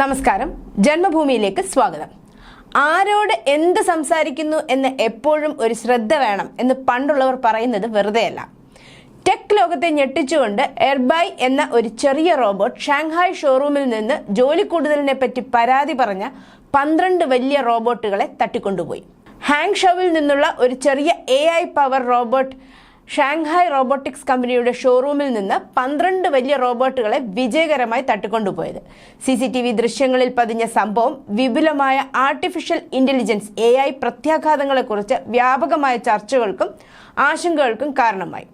നമസ്കാരം. ജന്മഭൂമിയിലേക്ക് സ്വാഗതം. ആരോട് എന്ത് സംസാരിക്കുന്നു എന്ന് എപ്പോഴും ഒരു ശ്രദ്ധ വേണം എന്ന് പണ്ടുള്ളവർ പറയുന്നത് വെറുതെയല്ല. ടെക് ലോകത്തെ ഞെട്ടിച്ചുകൊണ്ട് എർബൈ എന്ന ഒരു ചെറിയ റോബോട്ട് ഷാങ്ഹായ് ഷോറൂമിൽ നിന്ന് ജോലി കൂടുതലിനെ പറ്റി പരാതി പറഞ്ഞ പന്ത്രണ്ട് വലിയ റോബോട്ടുകളെ തട്ടിക്കൊണ്ടുപോയി. ഹാങ് ഷോവിൽ നിന്നുള്ള ഒരു ചെറിയ A power robot Shanghai robotics കമ്പനിയുടെ ഷോറൂമിൽ നിന്ന് പന്ത്രണ്ട് വലിയ റോബോട്ടുകളെ വിജയകരമായി തട്ടിക്കൊണ്ടുപോയത്. സി സി ടി വി ദൃശ്യങ്ങളിൽ പതിഞ്ഞ സംഭവം വിപുലമായ ആർട്ടിഫിഷ്യൽ ഇന്റലിജൻസ് എ ഐ പ്രത്യാഘാതങ്ങളെക്കുറിച്ച് വ്യാപകമായ ചർച്ചകൾക്കും ആശങ്കകൾക്കും കാരണമായി.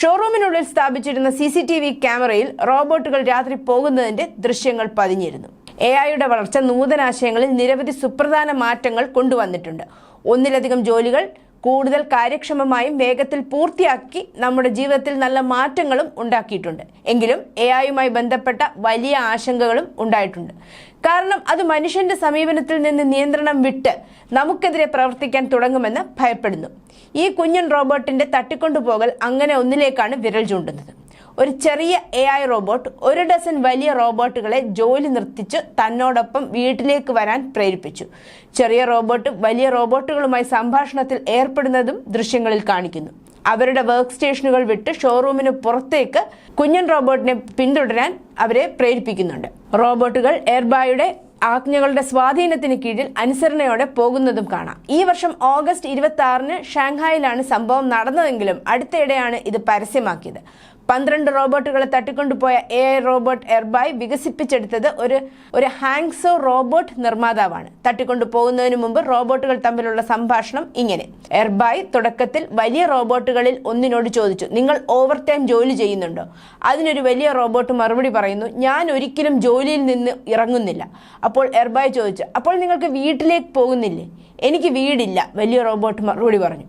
ഷോറൂമിനുള്ളിൽ സ്ഥാപിച്ചിരുന്ന സി സി ടി വി ക്യാമറയിൽ റോബോട്ടുകൾ രാത്രി പോകുന്നതിന്റെ ദൃശ്യങ്ങൾ പതിഞ്ഞിരുന്നു. എ ഐയുടെ വളർച്ച നൂതനാശയങ്ങളിൽ നിരവധി സുപ്രധാന മാറ്റങ്ങൾ കൊണ്ടുവന്നിട്ടുണ്ട്. ഒന്നിലധികം ജോലികൾ കൂടുതൽ കാര്യക്ഷമമായും വേഗത്തിൽ പൂർത്തിയാക്കി നമ്മുടെ ജീവിതത്തിൽ നല്ല മാറ്റങ്ങളും ഉണ്ടാക്കിയിട്ടുണ്ട്. എങ്കിലും എ ഐയുമായി ബന്ധപ്പെട്ട വലിയ ആശങ്കകളും ഉണ്ടായിട്ടുണ്ട്. കാരണം അത് മനുഷ്യന്റെ സമീപനത്തിൽ നിന്ന് നിയന്ത്രണം വിട്ട് നമുക്കെതിരെ പ്രവർത്തിക്കാൻ തുടങ്ങുമെന്ന് ഭയപ്പെടുന്നു. ഈ കുഞ്ഞൻ റോബോട്ടിന്റെ തട്ടിക്കൊണ്ടുപോകൽ അങ്ങനെ ഒന്നിലേക്കാണ് വിരൽ ചൂണ്ടുന്നത്. ഒരു ചെറിയ എ ഐ റോബോട്ട് ഒരു ഡസൻ വലിയ റോബോട്ടുകളെ ജോലി നിർത്തിച്ച് തന്നോടൊപ്പം വീട്ടിലേക്ക് വരാൻ പ്രേരിപ്പിച്ചു. ചെറിയ റോബോട്ടും വലിയ റോബോട്ടുകളുമായി സംഭാഷണത്തിൽ ഏർപ്പെടുന്നതും ദൃശ്യങ്ങളിൽ കാണിക്കുന്നു. അവരുടെ വർക്ക് സ്റ്റേഷനുകൾ വിട്ട് ഷോറൂമിന് പുറത്തേക്ക് കുഞ്ഞൻ റോബോട്ടിനെ പിന്തുടരാൻ അവരെ പ്രേരിപ്പിക്കുന്നുണ്ട്. റോബോട്ടുകൾ എയർബായുടെ ആജ്ഞകളുടെ സ്വാധീനത്തിന് കീഴിൽ അനുസരണയോടെ പോകുന്നതും കാണാം. ഈ വർഷം ഓഗസ്റ്റ് ഇരുപത്തി ആറിന് ഷാങ്ഹായിലാണ് സംഭവം നടന്നതെങ്കിലും അടുത്തിടെയാണ് ഇത് പരസ്യമാക്കിയത്. പന്ത്രണ്ട് റോബോട്ടുകളെ തട്ടിക്കൊണ്ടുപോയ എ ഐ റോബോട്ട് എർബായ് വികസിപ്പിച്ചെടുത്തത് ഒരു ഒരു ഹാങ്സോ റോബോട്ട് നിർമ്മാതാവാണ്. തട്ടിക്കൊണ്ടു പോകുന്നതിന് മുമ്പ് റോബോട്ടുകൾ തമ്മിലുള്ള സംഭാഷണം ഇങ്ങനെ. എർബായ് തുടക്കത്തിൽ വലിയ റോബോട്ടുകളിൽ ഒന്നിനോട് ചോദിച്ചു നിങ്ങൾ ഓവർ ടൈം ജോലി ചെയ്യുന്നുണ്ടോ? അതിനൊരു വലിയ റോബോട്ട് മറുപടി പറയുന്നു ഞാൻ ഒരിക്കലും ജോലിയിൽ നിന്ന് ഇറങ്ങുന്നില്ല. അപ്പോൾ എർബായ് ചോദിച്ചു അപ്പോൾ നിങ്ങൾക്ക് വീട്ടിലേക്ക് പോകുന്നില്ലേ? എനിക്ക് വീടില്ല വലിയ റോബോട്ട് മറുപടി പറഞ്ഞു.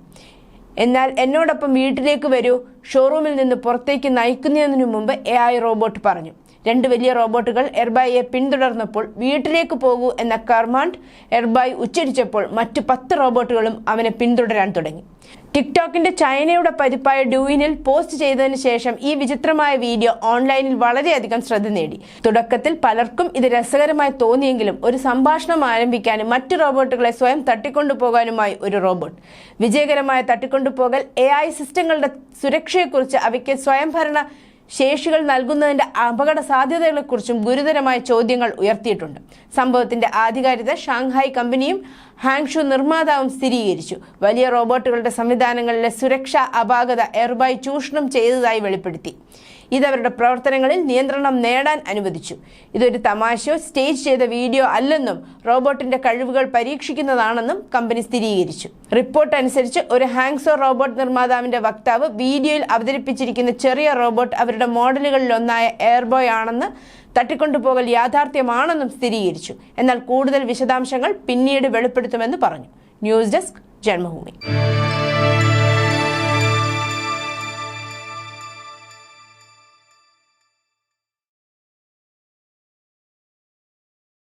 എന്നാൽ എന്നോടൊപ്പം വീട്ടിലേക്ക് വരൂ ഷോറൂമിൽ നിന്ന് പുറത്തേക്ക് നയിക്കുന്നതിനു മുമ്പ് എ റോബോട്ട് പറഞ്ഞു. രണ്ട് വലിയ റോബോട്ടുകൾ എർബായിയെ പിന്തുടർന്നപ്പോൾ വീട്ടിലേക്ക് പോകൂ എന്ന കർമാൻഡ് എർബായി ഉച്ചരിച്ചപ്പോൾ മറ്റു പത്ത് റോബോട്ടുകളും അവനെ പിന്തുടരാൻ തുടങ്ങി. ടിക്ടോക്കിന്റെ ചൈനയുടെ പതിപ്പായ ഡ്യൂയിനിൽ പോസ്റ്റ് ചെയ്തതിനു ശേഷം ഈ വിചിത്രമായ വീഡിയോ ഓൺലൈനിൽ വളരെയധികം ശ്രദ്ധ നേടി. തുടക്കത്തിൽ പലർക്കും ഇത് രസകരമായി തോന്നിയെങ്കിലും ഒരു സംഭാഷണം ആരംഭിക്കാനും മറ്റു റോബോട്ടുകളെ സ്വയം തട്ടിക്കൊണ്ടുപോകാനുമായി ഒരു റോബോട്ട്. വിജയകരമായ തട്ടിക്കൊണ്ടുപോകൽ എ ഐ സിസ്റ്റങ്ങളുടെ സുരക്ഷയെക്കുറിച്ച് അവയ്ക്ക് സ്വയംഭരണ ശേഷികൾ നൽകുന്നതിന്റെ അപകട സാധ്യതകളെക്കുറിച്ചും ഗുരുതരമായ ചോദ്യങ്ങൾ ഉയർത്തിയിട്ടുണ്ട്. സംഭവത്തിന്റെ ആധികാരികത ഷാങ്ഹായ് കമ്പനിയും ഹാങ്ഷു നിർമ്മാതാവും സ്ഥിരീകരിച്ചു. വലിയ റോബോട്ടുകളുടെ സംവിധാനങ്ങളിലെ സുരക്ഷാ അപാകത എയർബായ് ചൂഷണം ചെയ്തതായി വെളിപ്പെടുത്തി. ഇതവരുടെ പ്രവർത്തനങ്ങളിൽ നിയന്ത്രണം നേടാൻ അനുവദിച്ചു. ഇതൊരു തമാശയോ സ്റ്റേജ് ചെയ്ത വീഡിയോ അല്ലെന്നും റോബോട്ടിന്റെ കഴിവുകൾ പരീക്ഷിക്കുന്നതാണെന്നും കമ്പനി സ്ഥിരീകരിച്ചു. റിപ്പോർട്ട് അനുസരിച്ച് ഒരു ഹാങ്സോ റോബോട്ട് നിർമ്മാതാവിന്റെ വക്താവ് വീഡിയോയിൽ അവതരിപ്പിച്ചിരിക്കുന്ന ചെറിയ റോബോട്ട് അവരുടെ മോഡലുകളിലൊന്നായ എയർബോയ് ആണെന്ന് തട്ടിക്കൊണ്ടുപോകൽ യാഥാർത്ഥ്യമാണെന്നും സ്ഥിരീകരിച്ചു. എന്നാൽ കൂടുതൽ വിശദാംശങ്ങൾ പിന്നീട് വെളിപ്പെടുത്തുമെന്ന് പറഞ്ഞു. News desk Janmabhumi.